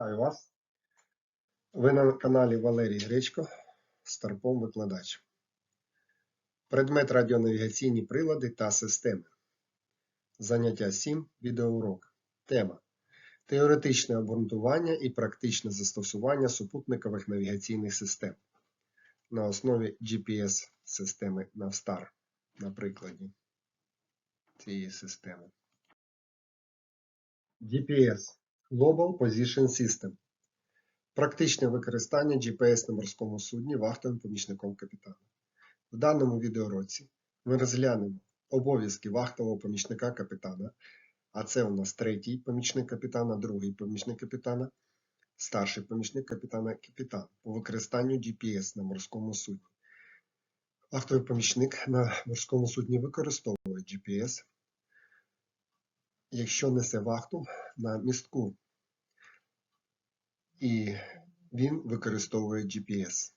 Вітаю вас. Ви на каналі Валерій Гречко, Старпом викладач. Предмет радіонавігаційні прилади та системи. Заняття 7. Відеоурок. Тема. Теоретичне обґрунтування і практичне застосування супутникових навігаційних систем на основі GPS-системи Navstar, на прикладі цієї системи. GPS Global Position System. Практичне використання GPS на морському судні вахтовим помічником капітана. В даному відеоуроці ми розглянемо обов'язки вахтового помічника капітана, а це у нас третій помічник капітана, другий помічник капітана, старший помічник капітана капітан по використанню GPS на морському судні. Вахтовий помічник на морському судні використовує GPS, якщо несе вахту на містку і він використовує GPS.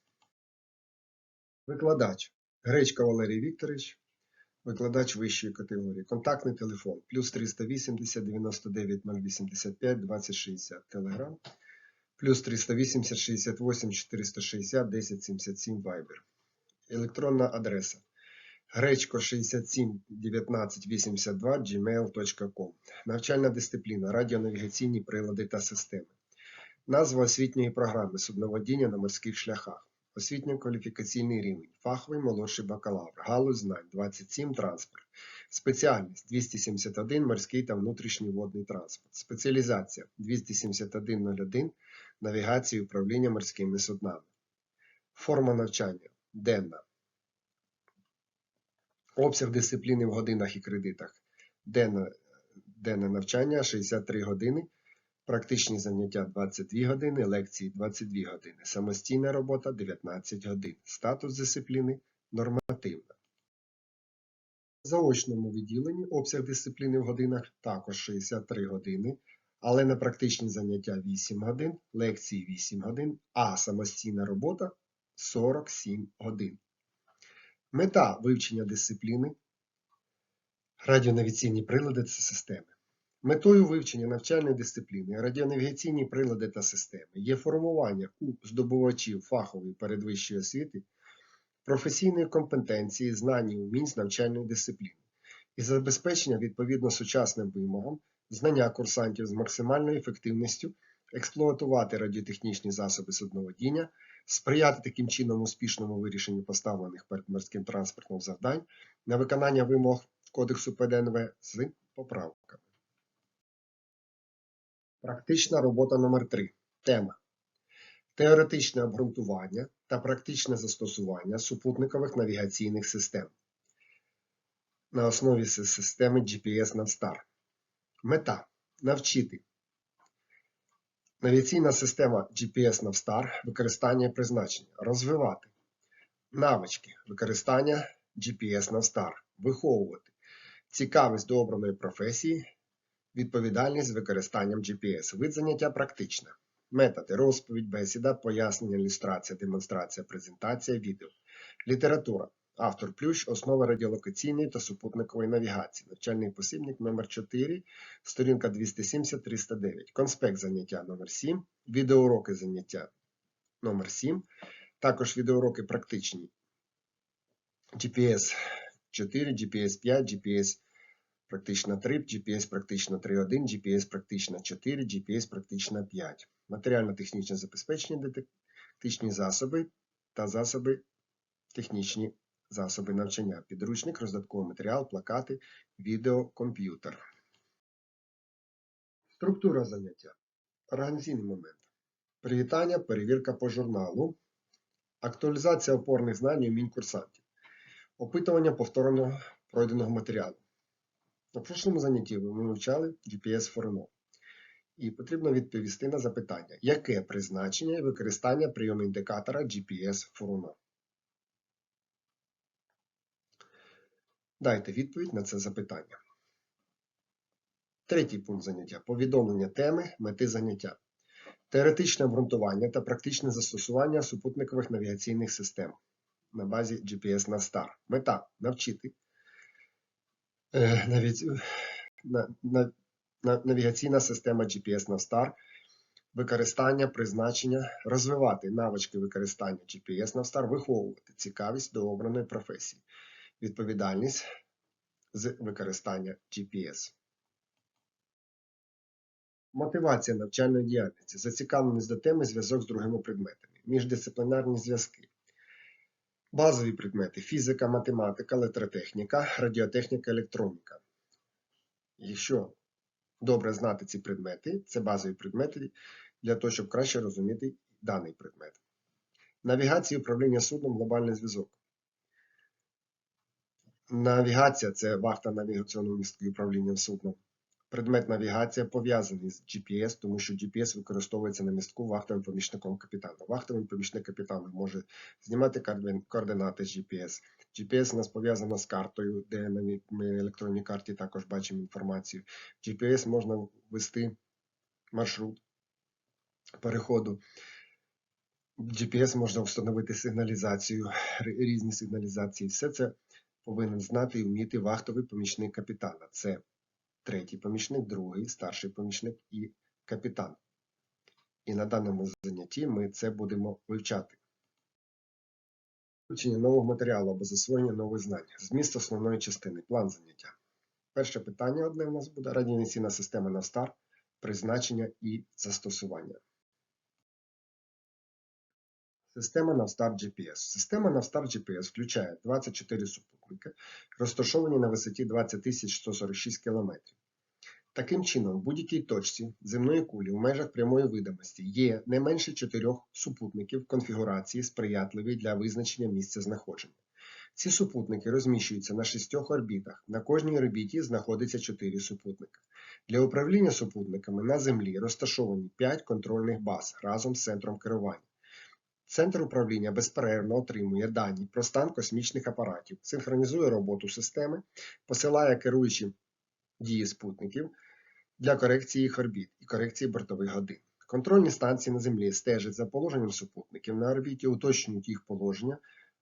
Викладач Гречка Валерій Вікторович, викладач вищої категорії. Контактний телефон плюс 380 99 085 2060 Телеграм, плюс 380 68 460 1077 Viber. Електронна адреса гречко 67 19 82 gmail.com. Навчальна дисципліна, радіонавігаційні прилади та системи. Назва освітньої програми судноводіння на морських шляхах. Освітньо-кваліфікаційний рівень. Фаховий молодший бакалавр. Галузь знань 27 транспорт. Спеціальність 271 морський та внутрішній водний транспорт. Спеціалізація 27101 навігація і управління морськими суднами. Форма навчання денна. Обсяг дисципліни в годинах і кредитах. Денне, денне навчання 63 години. Практичні заняття 22 години, лекції 22 години, самостійна робота 19 годин, статус дисципліни нормативна. В заочному відділенні обсяг дисципліни в годинах також 63 години, але на практичні заняття 8 годин, лекції 8 годин, а самостійна робота 47 годин. Мета вивчення дисципліни радіонавіційні прилади та системи. Метою вивчення навчальної дисципліни радіонавігаційні прилади та системи є формування у здобувачів фахової передвищої освіти професійної компетенції, знань і умінь з навчальної дисципліни і забезпечення відповідно сучасним вимогам знання курсантів з максимальною ефективністю експлуатувати радіотехнічні засоби судноводіння, сприяти таким чином успішному вирішенню поставлених перед морським транспортом завдань на виконання вимог Кодексу ПДНВ з поправками. Практична робота номер 3 Тема. Теоретичне обґрунтування та практичне застосування супутникових навігаційних систем на основі системи GPS Navstar. Мета навчити. Навігаційна система GPS Navstar використання призначення. Розвивати. Навички використання GPS Navstar. Виховувати. Цікавість до обраної професії. Відповідальність з використанням GPS. Вид заняття практичне. Методи, розповідь, бесіда, пояснення, ілюстрація, демонстрація, презентація, відео. Література. Автор Плющ. Основи радіолокаційної та супутникової навігації. Навчальний посібник номер 4 сторінка 270-309. Конспект заняття номер 7 Відеоуроки заняття номер 7 Також відеоуроки практичні. GPS 4, GPS 5, GPS практична 3, GPS практична 3.1, GPS практична 4, GPS практична 5. Матеріально-технічне забезпечення, дидактичні засоби та засоби технічні засоби навчання. Підручник, роздатковий матеріал, плакати, відео, комп'ютер. Структура заняття. Організаційний момент. Привітання, перевірка по журналу. Актуалізація опорних знань і вмінь курсантів. Опитування повторного пройденого матеріалу. На прошлому занятті ми вивчали GPS Форено. І потрібно відповісти на запитання, яке призначення і використання прийому індикатора GPS Форено. Дайте відповідь на це запитання. Третій пункт заняття повідомлення теми, мети заняття. Теоретичне обґрунтування та практичне застосування супутникових навігаційних систем на базі GPS Navstar. Мета навчити е, наві- на- на- на- навігаційна система GPS Navstar використання, призначення, розвивати навички використання GPS Navstar, виховувати цікавість до обраної професії, відповідальність з використання GPS. Мотивація навчальної діяльності, зацікавленість до теми, зв'язок з другими предметами, міждисциплінарні зв'язки, базові предмети фізика, математика, електротехніка, радіотехніка, електроніка. Якщо добре знати ці предмети, це базові предмети для того, щоб краще розуміти даний предмет. Навігація і управління судном глобальний зв'язок. Навігація це вахта навігаційного містки управління судном. Предмет навігація пов'язаний з GPS, тому що GPS використовується на містку вахтовим помічником капітана. Вахтовий помічник капітана може знімати координ- координати з GPS. GPS у нас пов'язано з картою, де на електронній карті також бачимо інформацію. GPS можна ввести маршрут переходу. GPS можна встановити сигналізацію, різні сигналізації. Все це повинен знати і вміти вахтовий помічник капітана. Це третій помічник, другий, старший помічник і капітан. І на даному занятті ми це будемо вивчати. Вивчення нового матеріалу або засвоєння нових знань. Зміст основної частини. План заняття. Перше питання одне у нас буде радіаційна система Навстар, призначення і застосування. Система Navstar GPS. Система Navstar GPS включає 24 супутники, розташовані на висоті 20 146 км. Таким чином, в будь-якій точці земної кулі в межах прямої видимості є не менше 4 супутників конфігурації, сприятливі для визначення місця знаходження. Ці супутники розміщуються на шістьох орбітах. На кожній орбіті знаходиться 4 супутника. Для управління супутниками на Землі розташовані 5 контрольних баз разом з центром керування. Центр управління безперервно отримує дані про стан космічних апаратів, синхронізує роботу системи, посилає керуючі дії спутників для корекції їх орбіт і корекції бортових годин. Контрольні станції на Землі стежать за положенням супутників на орбіті, уточнюють їх положення,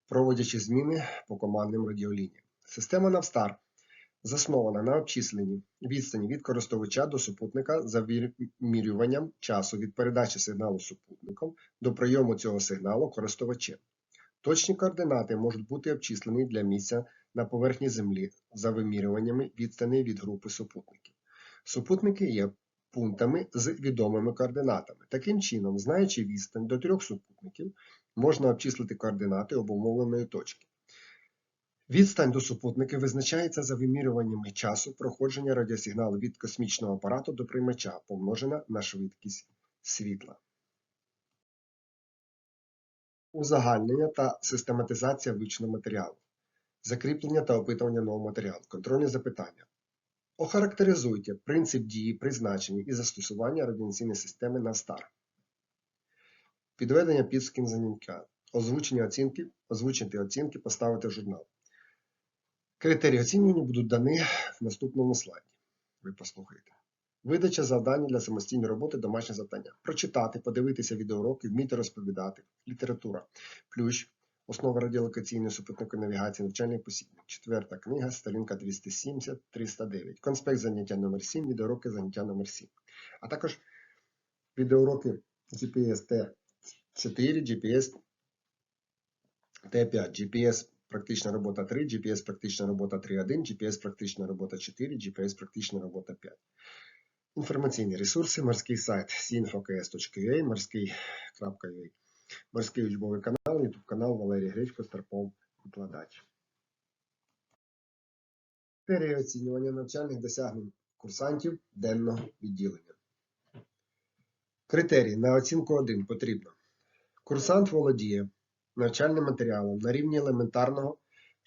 проводячи зміни по командним радіолініям. Система Navstar заснована на обчисленні відстані від користувача до супутника за вимірюванням часу від передачі сигналу супутником до прийому цього сигналу користувачем. Точні координати можуть бути обчислені для місця на поверхні Землі за вимірюваннями відстані від групи супутників. Супутники є пунктами з відомими координатами. Таким чином, знаючи відстань до трьох супутників, можна обчислити координати обумовленої точки. Відстань до супутника визначається за вимірюваннями часу проходження радіосигналу від космічного апарату до приймача, помножена на швидкість світла. Узагальнення та систематизація вивченого матеріалу. Закріплення та опитування нового матеріалу. Контрольні запитання. Охарактеризуйте принцип дії, призначення і застосування радіаційної системи Navstar. Підведення підсумків заняття. Озвучення оцінки, озвучити оцінки, поставити журнал. Критерії оцінювання будуть дані в наступному слайді. Ви послухайте. Видача завдань для самостійної роботи, домашнє завдання. Прочитати, подивитися відеоуроки, вміти розповідати. Література. Плющ. Основа радіолокаційної супутникової навігації, навчальний посібник. Четверта книга, сторінка 270-309. Конспект заняття номер 7 відеоуроки заняття номер 7 А також відеоуроки GPS T4, GPS Т5, GPS практична робота 3, GPS практична робота 3.1, GPS практична робота 4, GPS практична робота 5. Інформаційні ресурси, морський сайт sinfoks.ua, морський.ua, морський учбовий канал, YouTube канал Валерій Гречко, Старпов, викладач. Критерії оцінювання навчальних досягнень курсантів денного відділення. Критерії на оцінку 1 потрібно. Курсант володіє навчальним матеріалом на рівні елементарного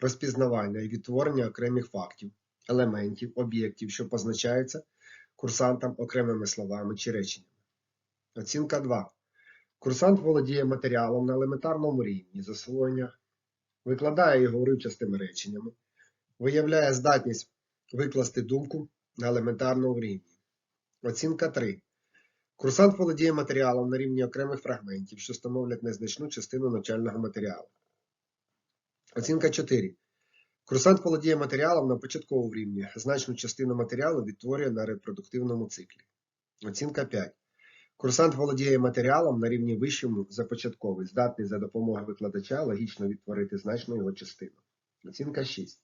розпізнавання і відтворення окремих фактів, елементів, об'єктів, що позначаються курсантам окремими словами чи реченнями. Оцінка 2. Курсант володіє матеріалом на елементарному рівні засвоєння, викладає його уривчастими реченнями, виявляє здатність викласти думку на елементарному рівні. Оцінка 3. Курсант володіє матеріалом на рівні окремих фрагментів, що становлять незначну частину навчального матеріалу. Оцінка 4. Курсант володіє матеріалом на початковому рівні. Значну частину матеріалу відтворює на репродуктивному циклі. Оцінка 5. Курсант володіє матеріалом на рівні вищому за початковий, здатний за допомогою викладача логічно відтворити значну його частину. Оцінка 6.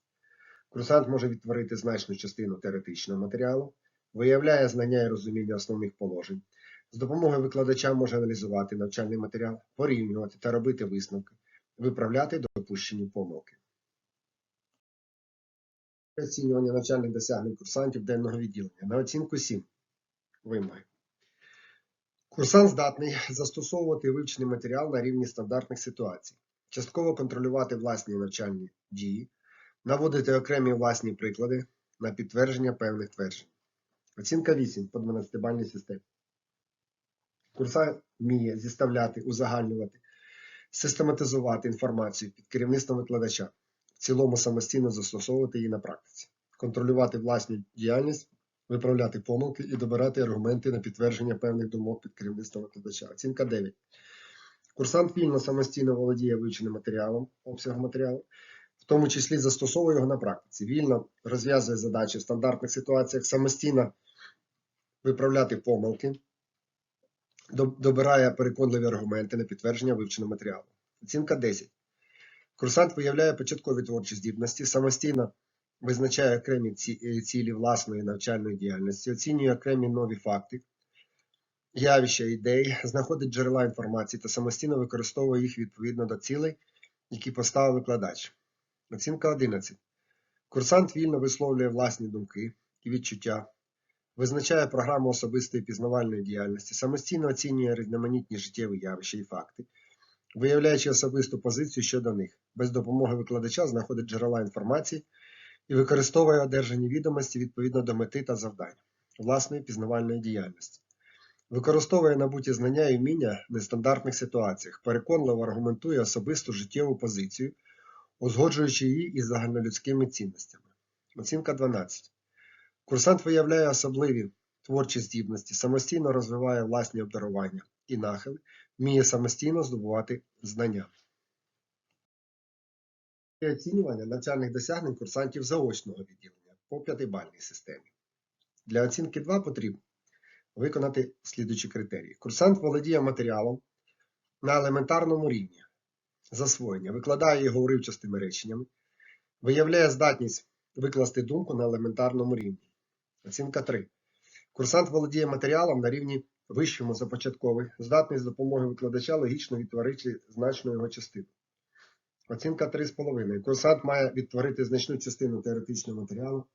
Курсант може відтворити значну частину теоретичного матеріалу, виявляє знання і розуміння основних положень. З допомогою викладача може аналізувати навчальний матеріал, порівнювати та робити висновки, виправляти допущені помилки. Оцінювання навчальних досягнень курсантів денного відділення. На оцінку 7. Вимоги. Курсант здатний застосовувати вивчений матеріал на рівні стандартних ситуацій, частково контролювати власні навчальні дії, наводити окремі власні приклади на підтвердження певних тверджень. Оцінка 8 по 12-бальній системі. Курсант вміє зіставляти, узагальнювати, систематизувати інформацію під керівництвом викладача, цілому самостійно застосовувати її на практиці, контролювати власну діяльність, виправляти помилки і добирати аргументи на підтвердження певних думок під керівництвом викладача. Оцінка 9. Курсант вільно самостійно володіє вивченим матеріалом, обсягом матеріалу, в тому числі застосовує його на практиці, вільно розв'язує задачі в стандартних ситуаціях, самостійно виправляти помилки, добирає переконливі аргументи на підтвердження вивченого матеріалу. Оцінка 10. Курсант виявляє початкові творчі здібності, самостійно визначає окремі е, цілі власної навчальної діяльності, оцінює окремі нові факти, явища, ідеї, знаходить джерела інформації та самостійно використовує їх відповідно до цілей, які поставив викладач. Оцінка 11. Курсант вільно висловлює власні думки і відчуття, визначає програму особистої пізнавальної діяльності, самостійно оцінює різноманітні життєві явища і факти, виявляючи особисту позицію щодо них, без допомоги викладача знаходить джерела інформації і використовує одержані відомості відповідно до мети та завдань власної пізнавальної діяльності. Використовує набуті знання і вміння в нестандартних ситуаціях, переконливо аргументує особисту життєву позицію, узгоджуючи її із загальнолюдськими цінностями. Оцінка 12. Курсант виявляє особливі творчі здібності, самостійно розвиває власні обдарування і нахили, вміє самостійно здобувати знання. Оцінювання навчальних досягнень курсантів заочного відділення по п'ятибальній системі. Для оцінки 2 потрібно виконати слідуючі критерії. Курсант володіє матеріалом на елементарному рівні засвоєння, викладає його уривчастими реченнями, виявляє здатність викласти думку на елементарному рівні. Оцінка 3. Курсант володіє матеріалом на рівні вищому за початковий, здатний з допомогою викладача логічно відтворити значну його частину. Оцінка 3,5. Курсант має відтворити значну частину теоретичного матеріалу,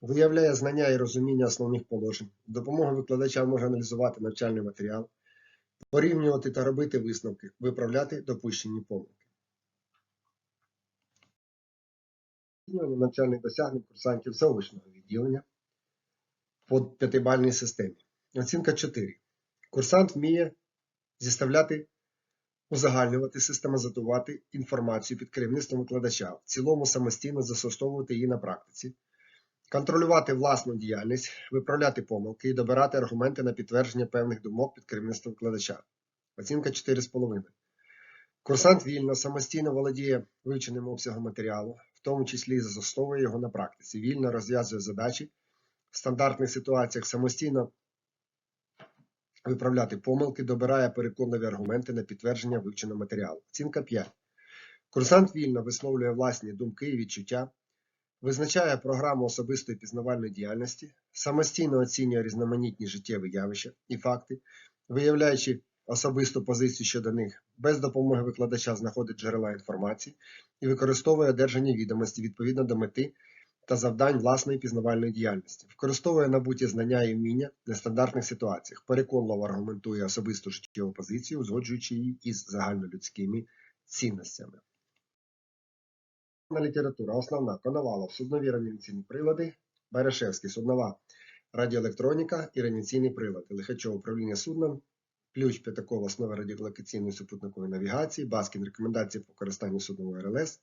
виявляє знання і розуміння основних положень. Допомогою викладача може аналізувати навчальний матеріал, порівнювати та робити висновки, виправляти допущені помилки. Навчальних досягнень курсантів заочного відділення по п'ятибальній системі. Оцінка 4. Курсант вміє зіставляти, узагальнювати, систематизувати інформацію під керівництвом викладача, в цілому самостійно застосовувати її на практиці, контролювати власну діяльність, виправляти помилки і добирати аргументи на підтвердження певних думок під керівництвом викладача. Оцінка 4,5. Курсант вільно, самостійно володіє вивченим обсягом матеріалу, в тому числі і застосовує його на практиці, вільно розв'язує задачі в стандартних ситуаціях, самостійно виправляти помилки, добирає переконливі аргументи на підтвердження вивченого матеріалу. Оцінка 5. Курсант вільно висловлює власні думки і відчуття, визначає програму особистої пізнавальної діяльності, самостійно оцінює різноманітні життєві явища і факти, виявляючи особисту позицію щодо них, без допомоги викладача знаходить джерела інформації і використовує одержані відомості відповідно до мети та завдань власної пізнавальної діяльності, використовує набуті знання і вміння в нестандартних ситуаціях, переконливо аргументує особисту життєву позицію, узгоджуючи її із загальнолюдськими цінностями. Література. Основна Коновалов, суднові ранівційні прилади, Байрашевський, суднова радіоелектроніка і ранівційні прилади, Лихачов, управління судном, Ключ П'ятакова, основи радіолокаційної супутникової навігації, Баскін, рекомендації по використанню суднової РЛС,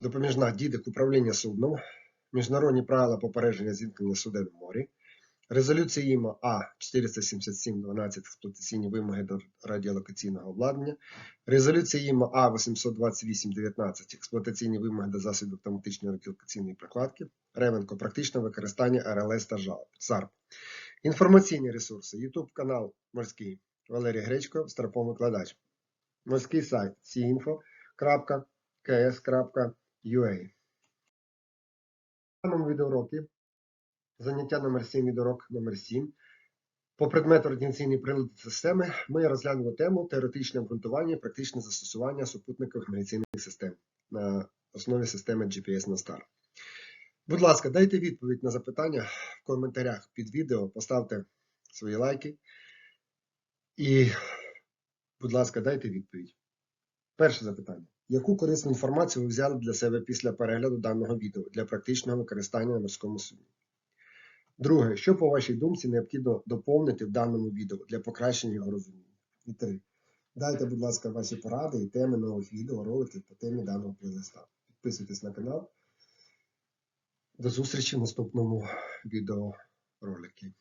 допоміжна дідик управління судном, міжнародні правила попередження зіткнення суден в морі, резолюція ІМО А477-12 експлуатаційні вимоги до радіолокаційного обладнання, резолюція ІМО А828-19 експлуатаційні вимоги до засобів автоматичної радіолокаційної прокладки, Ревенко практичне використання РЛС та ЖАРП. Інформаційні ресурси. YouTube канал Морський Валерій Гречко, Старпом-викладач. Морський сайт siinfo.ks.ua. В даному відеоуроці заняття номер 7, відеоурок номер 7. По предмету радіаційні прилади системи ми розглянули тему теоретичне обґрунтування і практичне застосування супутникових навігаційних систем на основі системи GPS на STAR. Будь ласка, дайте відповідь на запитання в коментарях під відео, поставте свої лайки і, будь ласка, дайте відповідь. Перше запитання. Яку корисну інформацію ви взяли для себе після перегляду даного відео для практичного використання на морському судні? Друге, що по вашій думці необхідно доповнити в даному відео для покращення його розуміння? І три. Дайте, будь ласка, ваші поради і теми нових відео, роликів по темі даного плейлиста. Підписуйтесь на канал. До зустрічі в наступному відеороликі.